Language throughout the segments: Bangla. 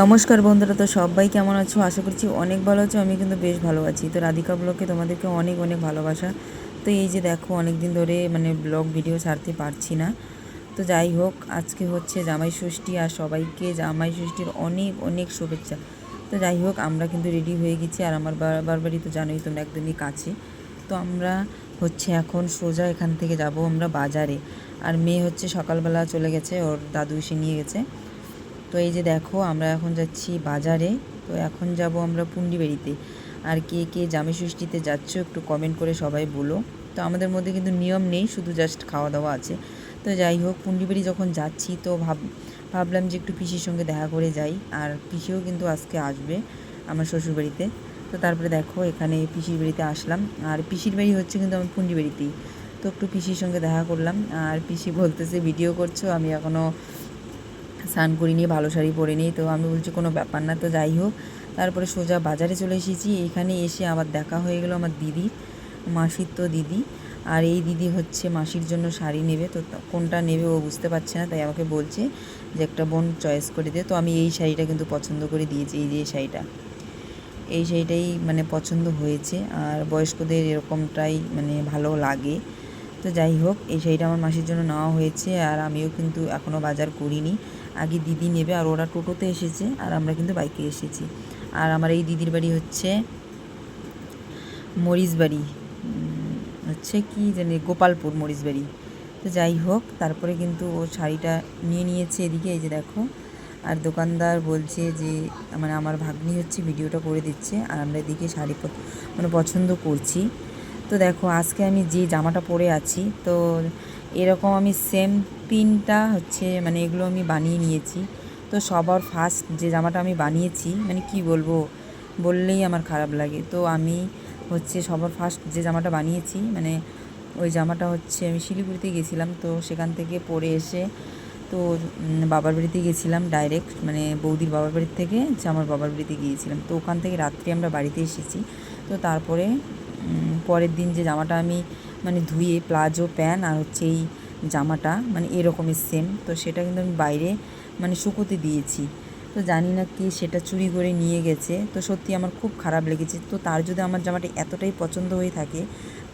নমস্কার বন্ধুরা, তো সবাই কেমন আছো? আশা করছি অনেক ভালো আছো, আমি কিন্তু বেশ ভালো আছি। তো রাধিকা ব্লগে তোমাদেরকে অনেক অনেক ভালোবাসা। তো এই যে দেখো অনেক দিন ধরে মানে ব্লগ ভিডিও ছাড়তে পারছি না। তো যাই হোক, আজকে হচ্ছে জামাই ষষ্ঠী আর সবাইকে জামাই ষষ্ঠীর অনেক অনেক শুভেচ্ছা। তো যাই হোক, আমরা কিন্তু রেডি হয়ে গেছি আর আমার বাড়ি তো জানোই তোমরা একদমই কাছে। তো আমরা হচ্ছে এখন সোজা এখান থেকে যাব আমরা বাজারে। আর মেয়ে হচ্ছে সকালবেলা চলে গেছে, ওর দাদু এসে নিয়ে গেছে। তো এই যে দেখো, আমরা এখন যাচ্ছি বাজারে। তো এখন যাব আমরা পুন্ডিবেড়িতে। আর কে কে জামে ষষ্ঠীতে যাচ্ছ একটু কমেন্ট করে সবাই বলো। তো আমাদের মধ্যে কিন্তু নিয়ম নেই, শুধু জাস্ট খাওয়া দাওয়া আছে। তো যাই হোক, পুন্ডিবেড়ি যখন যাচ্ছি তো ভাব, ভাবলাম যে একটু পিসির সঙ্গে দেখা করে যাই। আর পিসিও কিন্তু আজকে আসবে আমার শ্বশুরবাড়িতে। তো তারপরে দেখো, এখানে পিসির বাড়িতে আসলাম। আর পিসির বাড়ি হচ্ছে কিন্তু আমার পুন্ডিবাড়িতেই। তো একটু পিসির সঙ্গে দেখা করলাম। আর পিসি বলতেছে, ভিডিও করছ? আমি এখনও স্নান করিনি, ভালো শাড়ি পরে নিই, তো আমি বলছি কোনো ব্যাপার না, তো যাই হোক। তারপরে সোজা বাজারে চলে এসেছি, এখানে এসে আবার দেখা হয়ে গেলো আমার দিদি, মাসির তো দিদি। আর এই দিদি হচ্ছে মাসির জন্য শাড়ি নেবে, তো কোনটা নেবে ও বুঝতে পারছে না, তাই আমাকে বলছে যে একটা বোন চয়েস করে দে, তো আমি এই শাড়িটা কিন্তু পছন্দ করে দিয়েছি, এই যে এই শাড়িটা। এই শাড়িটাই মানে পছন্দ হয়েছে, আর বয়স্কদের এরকমটাই মানে ভালো লাগে। তো যাই হোক, এই শাড়িটা আমার মাসির জন্য নেওয়া হয়েছে, আর আমিও কিন্তু এখনও বাজার করিনি। আগে দিদি নেবে আর ওরা টোটোতে এসেছে আর আমরা কিন্তু বাইকে এসেছি। আর আমার এই দিদির বাড়ি হচ্ছে মরিচবাড়ি। হচ্ছে কি জানি গোপালপুর মরিচবাড়ি। তো যাই হোক, তারপরে কিন্তু ও শাড়িটা নিয়ে নিয়েছে এদিকে, এই যে দেখো। আর দোকানদার বলছে যে মানে আমার ভাগ্নি হচ্ছে ভিডিওটা করে দিচ্ছে আর আমরা এদিকে শাড়ি মানে পছন্দ করছি। তো দেখো, আজকে আমি যে জামাটা পরে আছি, তো এরকম আমি সেম তিনটা হচ্ছে মানে এগুলো আমি বানিয়ে নিয়েছি। তো সবার ফার্স্ট যে জামাটা আমি বানিয়েছি মানে কি বলব, বললেই আমার খারাপ লাগে। তো আমি হচ্ছে সবার ফার্স্ট যে জামাটা বানিয়েছি মানে ওই জামাটা হচ্ছে আমি শিলিগুড়িতে গেছিলাম, তো সেখান থেকে পরে এসে তো বাবার বাড়িতে গেছিলাম ডাইরেক্ট মানে বৌদির বাবার বাড়ির থেকে হচ্ছে আমার বাবার বাড়িতে গিয়েছিলাম। তো ওখান থেকে রাত্রে আমরা বাড়িতে এসেছি। তো তারপরে পরের দিন যে জামাটা আমি মানে ধুয়ে প্লাজো প্যান আর হচ্ছে এই জামাটা মানে এরকমের সেম তো সেটা কিন্তু আমি বাইরে মানে শুকোতে দিয়েছি। তো জানি না কি সেটা চুরি করে নিয়ে গেছে। তো সত্যি আমার খুব খারাপ লেগেছে। তো তার যদি আমার জামাটা এতটাই পছন্দ হয়ে থাকে,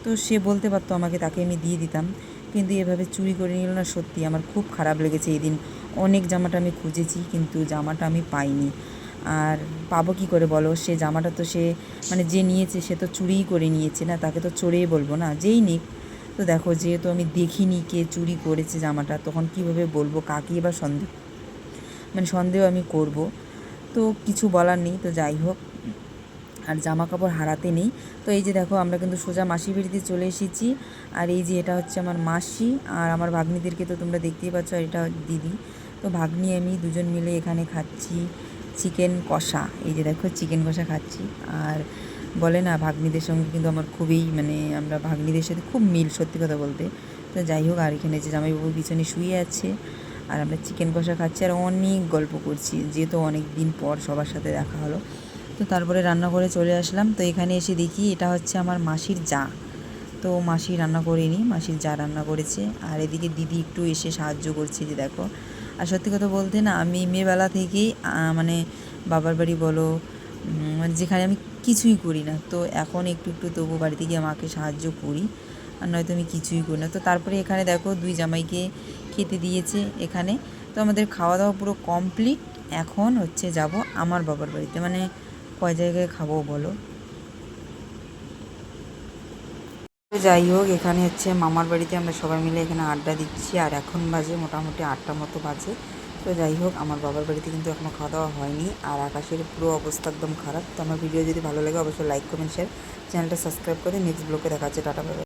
তো সে বলতে পারতো আমাকে, তাকে আমি দিয়ে দিতাম। কিন্তু এভাবে চুরি করে নিল না, সত্যি আমার খুব খারাপ লেগেছে এই দিন। অনেক জামাটা আমি খুঁজেছি, কিন্তু জামাটা আমি পাইনি। আর পাবো কী করে বলো? সে জামাটা তো সে মানে যে নিয়েছে সে তো চুরিই করে নিয়েছে না? তাকে তো চোরেই বলব না? যেই নিক তো দেখো, যেহেতু আমি দেখিনি কে চুরি করেছে জামাটা, তখন কীভাবে বলব কাকে এবার সন্দেহ মানে সন্দেহ আমি করব। তো কিছু বলার নেই, তো যাই হোক। আর জামা কাপড় হারাতে নেই। তো এই যে দেখো, আমরা কিন্তু সোজা মাসি বাড়িতে চলে এসেছি। আর এই যে এটা হচ্ছে আমার মাসি আর আমার ভাগ্নিদেরকে তো তোমরা দেখতেই পাচ্ছ, আর এটা দিদি। তো ভাগ্নি, আমি দুজন মিলে এখানে খাচ্ছি চিকেন কষা। এই যে দেখো, চিকেন কষা খাচ্ছি। আর বলে না, ভাগ্নিদের সঙ্গে কিন্তু আমার খুবই মানে আমরা ভাগ্নিদের সাথে খুব মিল, সত্যি কথা বলতে। তো যাই হোক, আর এখানে যে জামাইবাবু পিছনে শুয়ে আছে, আর আমরা চিকেন কষা খাচ্ছি, আর অনেক গল্প করছি, যেহেতু অনেক দিন পর সবার সাথে দেখা হলো। তো তারপরে রান্না করে চলে আসলাম। তো এখানে এসে দেখি এটা হচ্ছে আমার মাসির যা। তো মাসি রান্না করেনি মাসির যা রান্না করেছে, আর এদিকে দিদি একটু এসে সাহায্য করছে যে দেখো। আর সত্যি কথা বলতে না, আমি মেয়েবেলা থেকেই মানে বাবার বাড়ি বলো মানে যেখানে আমি কিছুই করি না। তো এখন একটু একটু তবু বাড়িতে গিয়ে মাকে সাহায্য করি। আর নয়তো আমি কিছুই করি না। তো তারপরে এখানে দেখো দুই জামাইকে খেতে দিয়েছে এখানে। তো আমাদের খাওয়া দাওয়া পুরো কমপ্লিট এখন হচ্ছে যাব আমার বাবার বাড়িতে। মানে কয় জায়গায় খাব বলো? যাই হোক, এখানে হচ্ছে মামার বাড়িতে আমরা সবাই মিলে এখানে আড্ডা দিচ্ছি। আর এখন বাজে মোটামুটি আটটা মতো বাজে। তো যাই হোক, আমার বাবার বাড়িতে কিন্তু এখনও খাওয়া দাওয়া হয়নি আর আকাশের পুরো অবস্থা একদম খারাপ তো আমার ভিডিও যদি ভালো লাগে, অবশ্যই লাইক কমেন্ট শেয়ার চ্যানেলটা সাবস্ক্রাইব করে নেক্সট ব্লগে দেখা হচ্ছে টাটা।